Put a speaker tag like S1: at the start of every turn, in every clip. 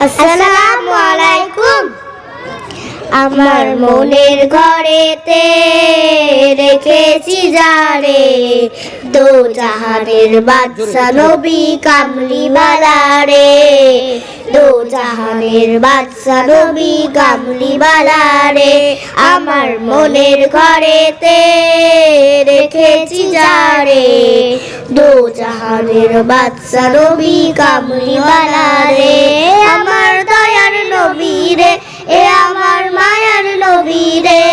S1: আসসালামু আমার মনের ঘরেতে রেখেছি যারে দো জাহানের বাদশা নবী কামলি রে দো জাহানের বাদশা নবী কামলি রে আমার মনের ঘরেতে রেখেছি যারে। দো জাহানের বাদশা নবী কামলি রে আমার দয়ার নবী রে, এ আমার মায়ার নবী রে।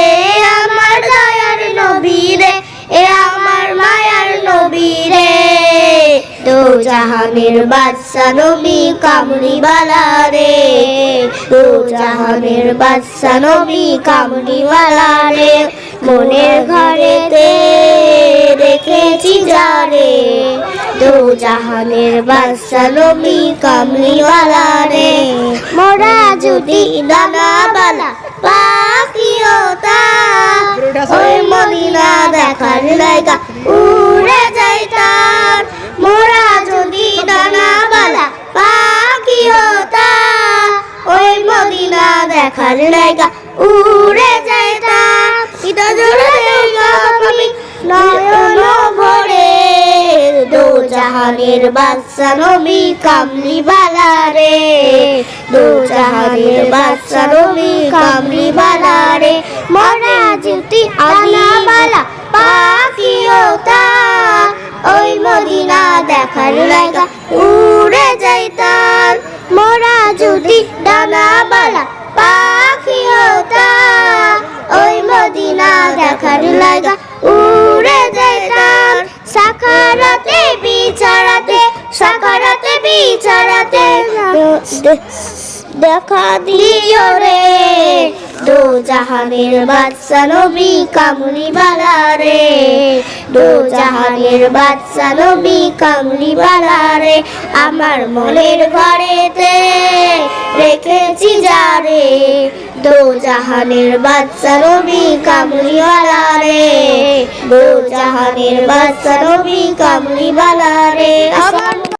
S1: জাহানের বাদশা নবী কামলি রে দো জাহানের বাদশা নবী কামলি রে মনের ঘরেতে রেখেছি যারে। দো জাহানের বাদশা নবী কামলি রে মোরা যদি দানা দেখার জায়গা উড়ে যাইতাম এটা জোরে আমি নয়ন ভরে। দো জাহানের বাদশা নবী কামলি বালা রে। দো জাহানের বাদশা নবী কামলি বালা রে। মনে যেটি আনা বালা পাখিও তা। ওই মদিনা দেখার লাগা উড়ে যাইতাম মোরা যদি ডানা লাগা উড়ে যাইতাম সাকারাতে বিচারাতে সাকারাতে বিচারাতে। দেখা দিও রে। দো জাহানের বাদশা নবী কামলি বালা রে। দো জাহানের বাদশা নবী কামলি বালা রে। আমার মনের ঘরেতে রেখেছি যারে দো জাহানের বাচ্চা রবি কামলি বালা রে। দো জাহানের বাচ্চা রবি কামলি বালা রে